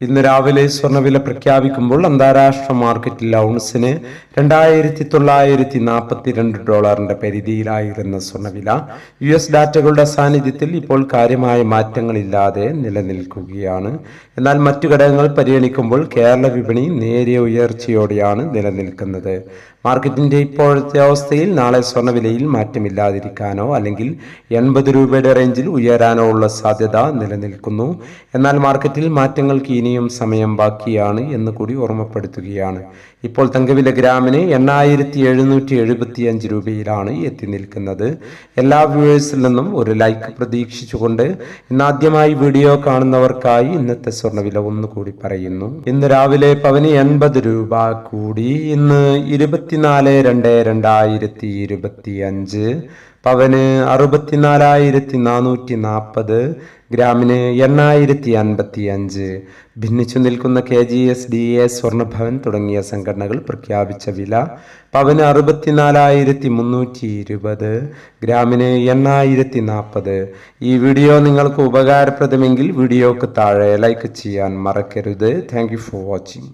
ഇന്ന് രാവിലെ സ്വർണവില പ്രഖ്യാപിക്കുമ്പോൾ അന്താരാഷ്ട്ര മാർക്കറ്റിൽ ഔൺസിന് രണ്ടായിരത്തി തൊള്ളായിരത്തി നാൽപ്പത്തി രണ്ട് ഡോളറിന്റെ പരിധിയിലായിരുന്ന സ്വർണവില യു എസ് ഡാറ്റകളുടെ സാന്നിധ്യത്തിൽ ഇപ്പോൾ കാര്യമായ മാറ്റങ്ങളില്ലാതെ നിലനിൽക്കുകയാണ്. എന്നാൽ മറ്റു ഘടകങ്ങൾ പരിഗണിക്കുമ്പോൾ കേരള വിപണി നേരിയ ഉയർച്ചയോടെയാണ് നിലനിൽക്കുന്നത്. മാർക്കറ്റിന്റെ ഇപ്പോഴത്തെ അവസ്ഥയിൽ നാളെ സ്വർണവിലയിൽ മാറ്റമില്ലാതിരിക്കാനോ അല്ലെങ്കിൽ എൺപത് രൂപയുടെ റേഞ്ചിൽ ഉയരാനോ ഉള്ള സാധ്യത നിലനിൽക്കുന്നു. എന്നാൽ മാർക്കറ്റിൽ മാറ്റങ്ങൾക്ക് ഇനിയും സമയം ബാക്കിയാണ് എന്ന് കൂടി ഓർമ്മപ്പെടുത്തുകയാണ്. ഇപ്പോൾ തങ്കവില ഗ്രാമിന് എണ്ണായിരത്തി എഴുന്നൂറ്റി എഴുപത്തി അഞ്ച് രൂപയിലാണ് എത്തി നിൽക്കുന്നത്. എല്ലാ വ്യൂവേഴ്സിൽ നിന്നും ഒരു ലൈക്ക് പ്രതീക്ഷിച്ചുകൊണ്ട് ഇന്നാദ്യമായി വീഡിയോ കാണുന്നവർക്കായി ഇന്നത്തെ സ്വർണവില ഒന്നുകൂടി പറയുന്നു. ഇന്ന് രാവിലെ പവന് എൺപത് രൂപ കൂടി ഇന്ന് ഇരുപത്തിനാല് രണ്ട് രണ്ടായിരത്തി ഇരുപത്തി അഞ്ച് പവന് അറുപത്തിനാലായിരത്തി നാനൂറ്റി നാൽപ്പത് ഗ്രാമിന് എണ്ണായിരത്തി അൻപത്തി അഞ്ച് ഭിന്നിച്ചു നിൽക്കുന്ന K G S D A സ്വർണഭവൻ തുടങ്ങിയ സംഘടനകൾ പ്രഖ്യാപിച്ച വില പവന് അറുപത്തിനാലായിരത്തി മുന്നൂറ്റി ഇരുപത് ഗ്രാമിന് എണ്ണായിരത്തി നാൽപ്പത് ഈ വീഡിയോ നിങ്ങൾക്ക് ഉപകാരപ്രദമെങ്കിൽ വീഡിയോക്ക് താഴെ ലൈക്ക് ചെയ്യാൻ മറക്കരുത്. Thank for watching.